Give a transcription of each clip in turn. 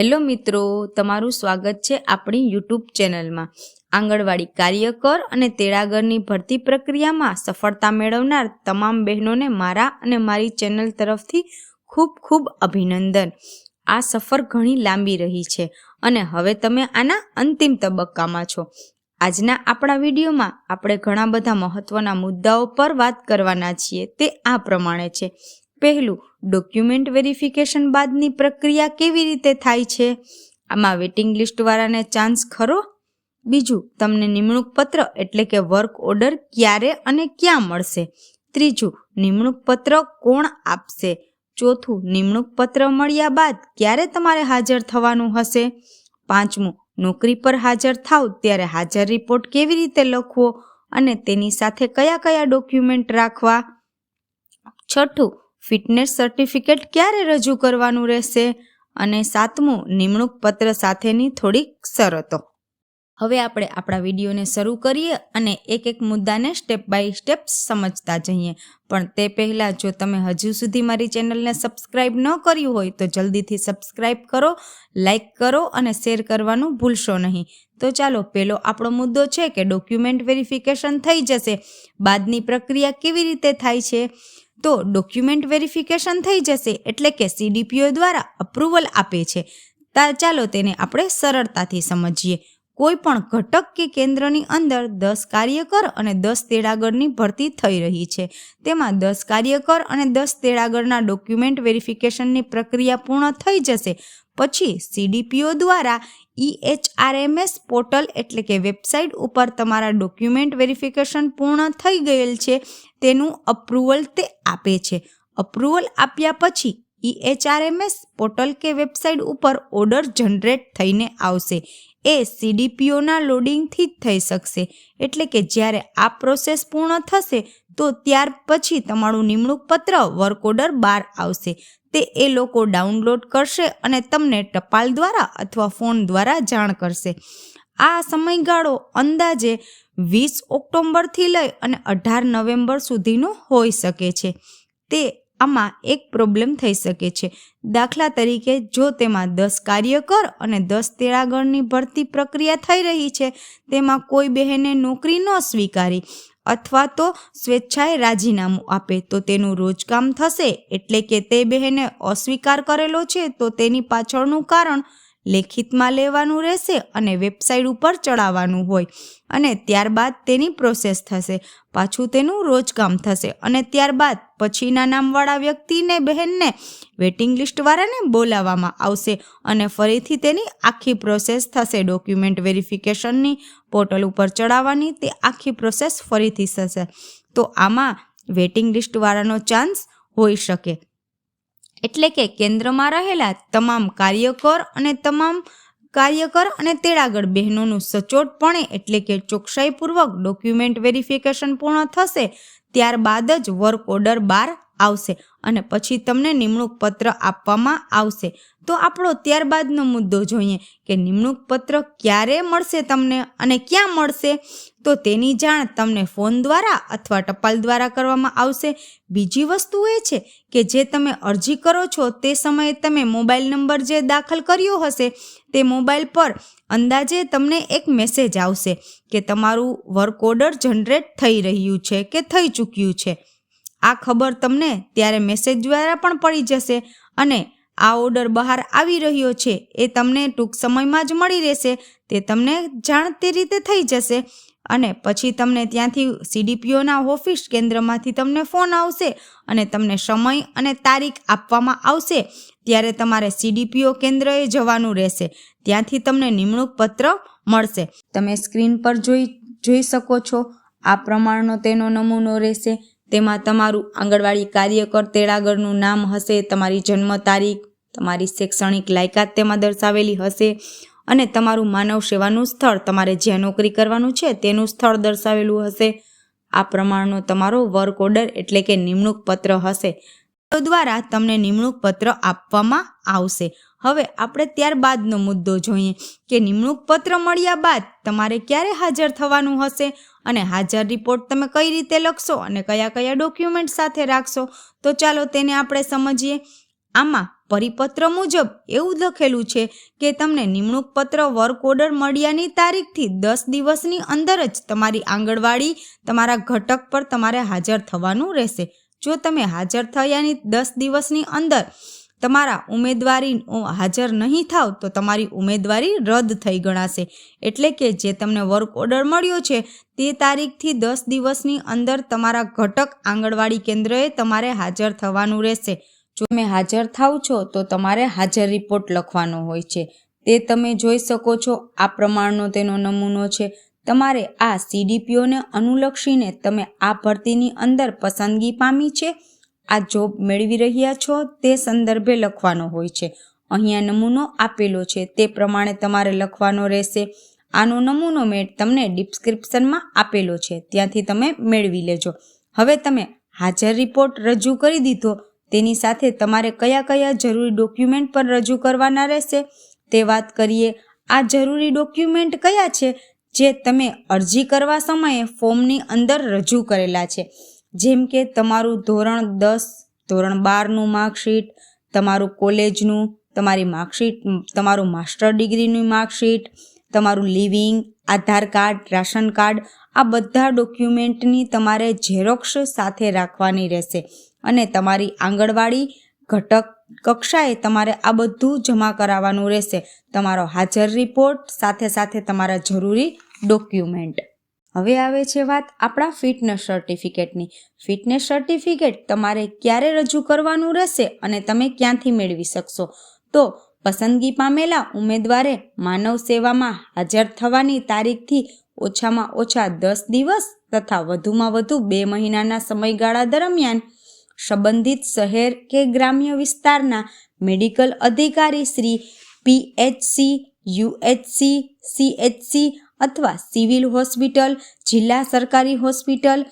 Hello મિત્રો, તમારું સ્વાગત છે આપણી યુટ્યુબ ચેનલમાં. આંગણવાડી કાર્યકર અને તેડાગરની ભરતી પ્રક્રિયામાં સફળતા મેળવનાર તમામ બહેનોને મારા અને મારી ચેનલ તરફથી ખૂબ ખૂબ અભિનંદન. આ સફર ઘણી લાંબી રહી છે અને હવે તમે આના અંતિમ તબક્કામાં છો. આજના આપણા વિડીયોમાં આપણે ઘણા બધા મહત્વના મુદ્દાઓ પર વાત કરવાના છીએ, તે આ પ્રમાણે છે. પહેલું ડોક્યુમેન્ટ વેરિફિકેશન બાદની પ્રક્રિયા કેવી રીતે થાય છે? આમાં વેટિંગ લિસ્ટવાળાને ચાન્સ ખરો? બીજું, તમને નિમણૂક પત્ર એટલે કે વર્ક ઓર્ડર ક્યારે અને ક્યાં મળશે? ત્રીજું, નિમણૂક પત્ર કોણ આપશે? ચોથું, નિમણૂક પત્ર મળ્યા બાદ ક્યારે તમારે હાજર થવાનું હશે? પાંચમું, નોકરી પર હાજર થાવ ત્યારે હાજર રિપોર્ટ કેવી રીતે લખવો? અને તેની સાથે કયા કયા ડોક્યુમેન્ટ રાખવા? છઠ્ઠું ફિટનેસ સર્ટિફિકેટ ક્યારે રજૂ કરવાનું રહેશે? અને સાતમું, નિમણૂક પત્ર સાથેની થોડીક શરતો. હવે આપણે આપણા વિડીયોને શરૂ કરીએ અને એક એક મુદ્દાને સ્ટેપ બાય સ્ટેપ સમજતા જઈએ. પણ તે પહેલાં, જો તમે હજુ સુધી મારી ચેનલને સબસ્ક્રાઇબ ન કર્યું હોય, તો જલ્દીથી સબસ્ક્રાઇબ કરો લાઇક કરો અને શેર કરવાનું ભૂલશો નહીં. તો ચાલો પહેલો આપણો મુદ્દો છે કે ડોક્યુમેન્ટ વેરિફિકેશન થઈ જશે. બાદની પ્રક્રિયા કેવી રીતે થાય છે? તો ડોક્યુમેન્ટ વેરિફિકેશન થઈ જશે એટલે કે સીડીપીઓ દ્વારા અપ્રુવલ આપે છે. ચાલો તેને આપણે સરળતાથી સમજીએ. કોઈ પણ ઘટક કે કેન્દ્રની અંદર દસ કાર્યકર અને દસ તેડાગરની ભરતી થઈ રહી છે. તેમાં દસ કાર્યકર અને દસ તેડાગરના ડોક્યુમેન્ટ વેરિફિકેશનની પ્રક્રિયા પૂર્ણ થઈ જશે. પછી સીડીપીઓ દ્વારા ઈએચઆરએમએસ પોર્ટલ એટલે કે વેબસાઇટ ઉપર તમારા ડોક્યુમેન્ટ વેરિફિકેશન પૂર્ણ થઈ ગયેલ છે, તેનું અપ્રુવલ તે આપે છે. અપ્રુવલ આપ્યા પછી ઈએચઆરએમએસ પોર્ટલ કે વેબસાઇટ ઉપર ઓર્ડર જનરેટ થઈને આવશે. એ સીડીપીઓના લોડિંગથી જ થઈ શકશે. એટલે કે જ્યારે આ પ્રોસેસ પૂર્ણ થશે, તો ત્યાર પછી તમારું નિમણૂક પત્ર વર્ક ઓર્ડર બહાર આવશે. તે એ લોકો ડાઉનલોડ કરશે અને તમને ટપાલ દ્વારા અથવા ફોન દ્વારા જાણ કરશે. આ સમયગાળો અંદાજે વીસ ઓક્ટોબરથી લઈ અને અઢાર નવેમ્બર સુધીનો હોઈ શકે છે. તે આમાં એક પ્રોબ્લેમ થઈ શકે છે. દાખલા તરીકે, જો તેમાં દસ કાર્યકર અને દસ તેડાગરની ભરતી પ્રક્રિયા થઈ રહી છે, તેમાં કોઈ બહેને નોકરી ન સ્વીકારી અથવા તો સ્વેચ્છાએ રાજીનામું આપે, તો તેનું રોજકામ થશે એટલે કે તે બહેને અસ્વીકાર કરેલો છે, તો તેની પાછળનું કારણ લેખિતમાં લેવાનું રહેશે અને વેબસાઇટ ઉપર ચડાવવાનું હોય. અને ત્યારબાદ તેની પ્રોસેસ થશે. પાછું તેનું રોજકામ થશે. અને ત્યારબાદ પછીના નામવાળા વ્યક્તિને, બહેનને વેટિંગ લિસ્ટવાળાને બોલાવવામાં આવશે અને ફરીથી તેની આખી પ્રોસેસ થશે. ડોક્યુમેન્ટ વેરિફિકેશનની પોર્ટલ ઉપર ચડાવવાની તે આખી પ્રોસેસ ફરીથી થશે. તો આમાં વેટિંગ લિસ્ટવાળાનો ચાન્સ હોઈ શકે. એટલે કે કેન્દ્રમાં રહેલા તમામ કાર્યકર અને તમામ કાર્યકર અને તેડાગર બહેનોનું સચોટપણે એટલે કે ચોકસાઈપૂર્વક ડોક્યુમેન્ટ વેરિફિકેશન પૂર્ણ થશે, ત્યારબાદ જ વર્ક ઓર્ડર બાર આવશે અને પછી તમને નિમણૂક પત્ર આપવામાં આવશે. તો આપણો ત્યારબાદનો મુદ્દો જોઈએ કે નિમણૂક પત્ર ક્યારે મળશે તમને અને ક્યાં મળશે? તો તેની જાણ તમને ફોન દ્વારા અથવા ટપાલ દ્વારા કરવામાં આવશે. બીજી વસ્તુ એ છે કે જે તમે અરજી કરો છો તે સમયે તમે મોબાઈલ નંબર જે દાખલ કર્યો હશે તે મોબાઈલ પર અંદાજે તમને એક મેસેજ આવશે કે તમારું વર્ક ઓર્ડર જનરેટ થઈ રહ્યું છે કે થઈ ચૂક્યું છે. આ ખબર તમને ત્યારે મેસેજ દ્વારા પણ પડી જશે અને આ ઓર્ડર બહાર આવી રહ્યો છે. એ તમને ટૂંક સમયમાં જ મળી રહેશે. તે તમને જાણતી રીતે થઈ જશે અને પછી તમને ત્યાંથી સીડીપીઓના ઓફિસ કેન્દ્રમાંથી તમને ફોન આવશે અને તમને સમય અને તારીખ આપવામાં આવશે. ત્યારે તમારે સીડીપીઓ કેન્દ્રએ જવાનું રહેશે. ત્યાંથી તમને નિમણૂક પત્ર મળશે. તમે સ્ક્રીન પર જોઈ જોઈ શકો છો. આ પ્રમાણનો તેનો નમૂનો રહેશે. તેમાં તમારું આંગણવાડી કાર્યકર તેડાગરનું નામ હશે, તમારી જન્મ તારીખ, તમારી શૈક્ષણિક લાયકાત તેમાં દર્શાવેલી હશે અને તમારું માનવ સેવાનું સ્થળ, તમારે જ્યાં નોકરી કરવાનું છે તેનું સ્થળ દર્શાવેલું હશે. આ પ્રમાણનો તમારો વર્ક ઓર્ડર એટલે કે નિમણૂક પત્ર હશે. તો દ્વારા તમને નિમણૂક પત્ર આપવામાં આવશે. હવે આપણે ત્યારબાદનો મુદ્દો જોઈએ કે નિમણૂક પત્ર મળ્યા બાદ તમારે ક્યારે હાજર થવાનું હશે? અને હાજર રિપોર્ટ તમે કઈ રીતે લખશો અને કયા કયા ડોક્યુમેન્ટ સાથે રાખશો? તો ચાલો તેને આપણે સમજીએ. આમાં પરિપત્ર મુજબ એવું લખેલું છે કે તમને નિમણૂક પત્ર, વર્ક ઓર્ડર મળ્યાની તારીખથી દસ દિવસની અંદર જ તમારી આંગણવાડી, તમારા ઘટક પર તમારે હાજર થવાનું રહેશે. જો તમે હાજર થયાની દસ દિવસની અંદર તમારા ઉમેદવારી હાજર નહીં થાવ તો તમારી ઉમેદવારી રદ થઈ ગણાશે. એટલે કે જે તમને વર્ક ઓર્ડર મળ્યો છે, તે તારીખથી દસ દિવસની અંદર તમારા ઘટક આંગણવાડી કેન્દ્રએ તમારે હાજર થવાનું રહેશે. જો તમે હાજર થાવ છો, તો તમારે હાજર રિપોર્ટ લખવાનો હોય છે. તે તમે જોઈ શકો છો, આ પ્રમાણનો તેનો નમૂનો છે. તમારે આ સીડીપીઓને અનુલક્ષીને તમે આ ભરતીની અંદર પસંદગી પામી છે. આ જોબ મેળવી રહ્યા છો તે સંદર્ભે લખવાનો હોય છે. અહીંયા નમૂનો આપેલો છે. તે પ્રમાણે તમારે લખવાનો રહેશે. આનો નમૂનો મેં તમને ડિસ્ક્રિપ્શનમાં આપેલો છે. ત્યાંથી તમે મેળવી લેજો. હવે તમે હાજર રિપોર્ટ રજૂ કરી દીધો. તેની સાથે તમારે કયા કયા જરૂરી ડોક્યુમેન્ટ પણ રજૂ કરવાના રહેશે? તે વાત કરીએ. આ જરૂરી ડોક્યુમેન્ટ કયા છે? જે તમે અરજી કરવા સમયે ફોર્મની અંદર રજૂ કરેલા છે. જેમ કે તમારું ધોરણ દસ, ધોરણ બારનું માર્કશીટ, તમારું કોલેજનું, તમારી માર્કશીટ, તમારું માસ્ટર ડિગ્રીનું માર્કશીટ, તમારું living, Aadhaar card, ration card, આ બધા ડોક્યુમેન્ટની તમારે ઝેરોક્ષ સાથે રાખવાની રહેશે. અને તમારી આંગણવાડી, ઘટક, કક્ષાએ તમારે આ બધું જમા કરાવવાનું રહેશે. તમારો હાજર રિપોર્ટ, સાથે સાથે તમારા જરૂરી ડોક્યુમેન્ટ. હવે આવે છે વાત આપણા ફિટનેસ સર્ટિફિકેટની. ફિટનેસ સર્ટિફિકેટ તમારે ક્યારે રજૂ કરવાનું રહેશે અને તમે ક્યાંથી મેળવી શકશો? તો પસંદગી પામેલા ઉમેદવારે માનવ સેવામાં હાજર થવાની તારીખથી ઓછામાં ઓછા દસ દિવસ તથા વધુમાં વધુ બે મહિનાના સમયગાળા દરમિયાન સંબંધિત શહેર કે ગ્રામ્ય વિસ્તારના મેડિકલ અધિકારી શ્રી પીએચસી યુએચસી સીએચસી અથવા સિવિલ હોસ્પિટલ, જિલ્લા સરકારી હોસ્પિટલ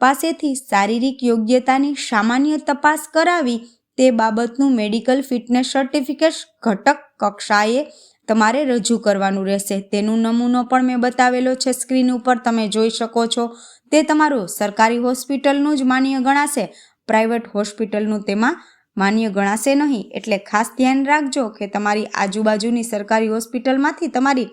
પાસેથી શારીરિક યોગ્યતાની સામાન્ય તપાસ કરાવી તે બાબતનું મેડિકલ ફિટનેસ સર્ટિફિકેટ ઘટક કક્ષાએ તમારે રજૂ કરવાનું રહેશે. તેનું નમૂનો પણ મેં બતાવેલો છે સ્ક્રીન ઉપર. તમે જોઈ શકો છો. તે તમારું સરકારી હોસ્પિટલનું જ માન્ય ગણાશે. પ્રાઇવેટ હોસ્પિટલનું તેમાં માન્ય ગણાશે નહીં. એટલે ખાસ ધ્યાન રાખજો કે તમારી આજુબાજુની સરકારી હોસ્પિટલમાંથી તમારી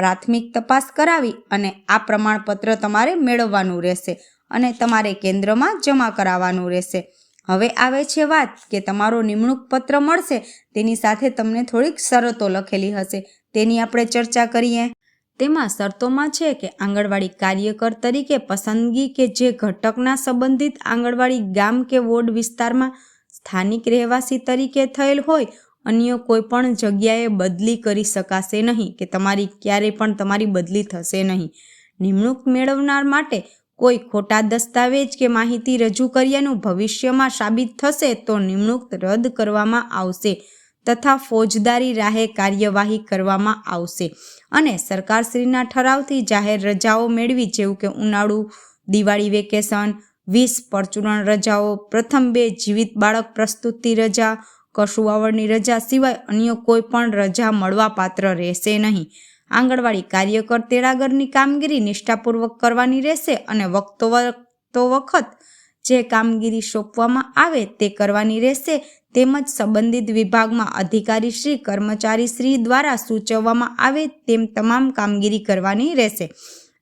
પ્રાથમિક તપાસ કરાવી અને આ પ્રમાણપત્ર તમારે મેળવવાનું રહેશે અને તમારે કેન્દ્રમાં જમા કરાવવાનું રહેશે. હવે આવે છે વાત કે તમારો નિમણૂક પત્ર મળશે, તેની સાથે તમને થોડીક શરતો લખેલી હશે. તેની આપણે ચર્ચા કરીએ. તેમાં શરતોમાં છે કે આંગણવાડી કાર્યકર તરીકે પસંદગી કે જે ઘટકના સંબંધિત આંગણવાડી ગામ કે વોર્ડ વિસ્તારમાં સ્થાનિક રહેવાસી તરીકે થયેલ હોય અન્ય કોઈ પણ જગ્યાએ બદલી કરી શકાશે નહીં કે તમારી ક્યારેય પણ તમારી બદલી થશે નહીં. નિમણૂક મેળવનાર માટે કોઈ ખોટા દસ્તાવેજ કે માહિતી રજૂ કર્યાનું ભવિષ્યમાં સાબિત થશે તો નિમણૂક રદ કરવામાં આવશે તથા ફોજદારી રાહે કાર્યવાહી કરવામાં આવશે. અને સરકારશ્રીના ઠરાવથી જાહેર રજાઓ મેળવી જેવું કે ઉનાળુ, દિવાળી વેકેશન, વીસ પરચુરણ રજાઓ, પ્રથમ બે જીવિત બાળક પ્રસ્તુતિ રજા કશુવાવડની રજા સિવાય અન્ય કોઈ પણ રજા મળવા પાત્ર રહેશે નહીં. આંગણવાડી કાર્યકર તેડાગરની કામગીરી નિષ્ઠાપૂર્વક કરવાની રહેશે અને વખતો વખતો વખત જે કામગીરી સોંપવામાં આવે તે કરવાની રહેશે તેમજ સંબંધિત વિભાગમાં અધિકારી શ્રી, કર્મચારી શ્રી દ્વારા સૂચવવામાં આવે તેમ તમામ કામગીરી કરવાની રહેશે.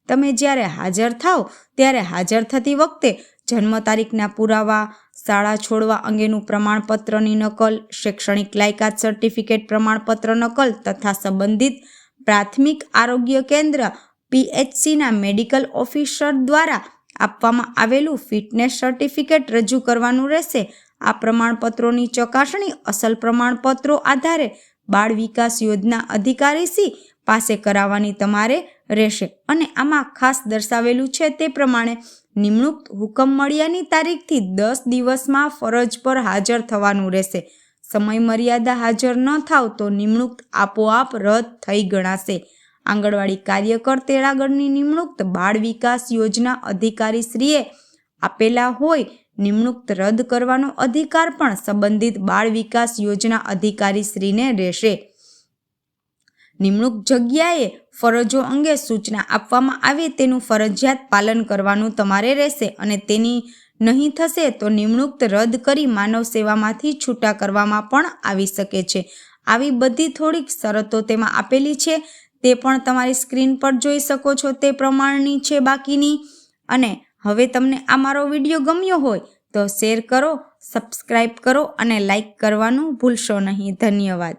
તમે જ્યારે હાજર થાવ ત્યારે હાજર થતી વખતે જન્મ તારીખના પુરાવા શાળા છોડવા અંગેનું પ્રમાણપત્રની નકલ, શૈક્ષણિક લાયકાત સર્ટિફિકેટ પ્રમાણપત્ર નકલ તથા સંબંધિત પ્રાથમિક આરોગ્ય કેન્દ્ર પીએચસીના મેડિકલ ઓફિસર દ્વારા આપવામાં આવેલું ફિટનેસ સર્ટિફિકેટ રજૂ કરવાનું રહેશે. આ પ્રમાણપત્રોની ચકાસણી અસલ પ્રમાણપત્રો આધારે બાળ વિકાસ યોજના અધિકારીસી પાસે કરાવવાની તમારે રહેશે અને આમાં ખાસ દર્શાવેલું છે તે પ્રમાણે નિમણૂક હુકમ મળ્યાની તારીખથી દસ દિવસમાં ફરજ પર હાજર થવાનું રહેશે. સમય મર્યાદા હાજર ન થાવ તો નિમણૂક આપોઆપ રદ થઈ ગણાશે. આંગણવાડી કાર્યકર તેડાગઢની નિમણૂક બાળ વિકાસ યોજના અધિકારી શ્રીએ આપેલા હોય નિમણૂક રદ કરવાનો અધિકાર પણ સંબંધિત બાળ વિકાસ યોજના અધિકારી શ્રીને રહેશે. નિમણૂક જગ્યાએ ફરજો અંગે સૂચના આપવામાં આવે તેનું ફરજિયાત પાલન કરવાનું તમારે રહેશે અને તેની નહીં થશે તો નિમણૂક રદ કરી માનવ સેવામાંથી છૂટા કરવામાં પણ આવી શકે છે. આવી બધી થોડીક શરતો તેમાં આપેલી છે. તે પણ તમારી સ્ક્રીન પર જોઈ શકો છો. તે પ્રમાણની છે બાકીની. અને હવે તમને આ મારો વીડિયો ગમ્યો હોય તો શેર કરો સબસ્ક્રાઈબ કરો અને લાઈક કરવાનું ભૂલશો નહીં. ધન્યવાદ.